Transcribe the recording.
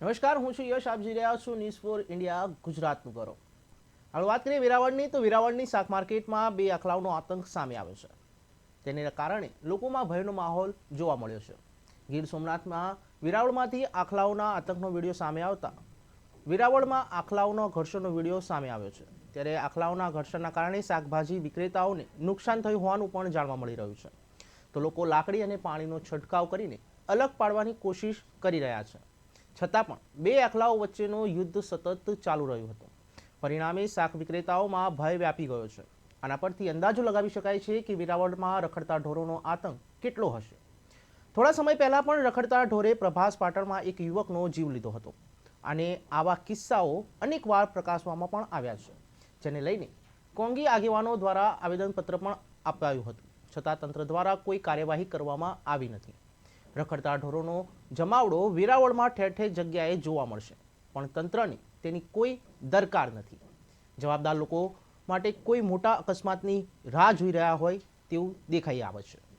નમસ્કાર, હું છું યશ. આપ જોઈ રહ્યા છું ન્યૂઝ ફોર ઇન્ડિયા ગુજરાતનું કરો હવે વાત કરીએ વેરાવળની. તો વેરાવળની શાક માર્કેટમાં બે અખલાવનો આતંક સામે આવ્યો છે. તેને કારણે લોકોમાં ભયનો માહોલ જોવા મળ્યો છે. ગીર સોમનાથમાં વેરાવળમાંથી આખલાઓના આતંકનો વીડિયો સામે આવતા વેરાવળમાં આખલાઓનો ઘર્ષણનો વીડિયો સામે આવ્યો છે. ત્યારે આખલાઓના ઘર્ષણના કારણે શાકભાજી વિક્રેતાઓને નુકસાન થયું હોવાનું પણ જાણવા મળી રહ્યું છે. તો લોકો લાકડી અને પાણીનો છંટકાવ કરીને અલગ પાડવાની કોશિશ કરી રહ્યા છે. છતાં પણ બે આખલાઓ વચ્ચેનું યુદ્ધ સતત ચાલુ રહ્યું હતું. પરિણામે શાક વિક્રેતાઓમાં ભય વ્યાપી ગયો છે. આના પરથી અંદાજો લગાવી શકાય છે કે વેરાવળમાં રખડતા ઢોરોનો આતંક કેટલો હશે. થોડા સમય પહેલા પણ રખડતા ઢોરે પ્રભાસ પાટણમાં એક યુવકનો જીવ લીધો હતો. અને આવા કિસ્સાઓ અનેકવાર પ્રકાશવામાં પણ આવ્યા છે, જેને લઈને કોંગી આગેવાનો દ્વારા આવેદનપત્ર પણ અપાયું હતું. છતાં તંત્ર દ્વારા કોઈ કાર્યવાહી કરવામાં આવી નથી. રખડતા ઢોરોનો જમાવડો વેરાવળમાં ઠેર ઠેર જગ્યાએ જોવા મળશે. પણ તંત્રની તેની કોઈ દરકાર નથી. જવાબદાર લોકો માટે કોઈ મોટા અકસ્માતની રાહ જોઈ રહ્યા હોય તેવું દેખાઈ આવે છે.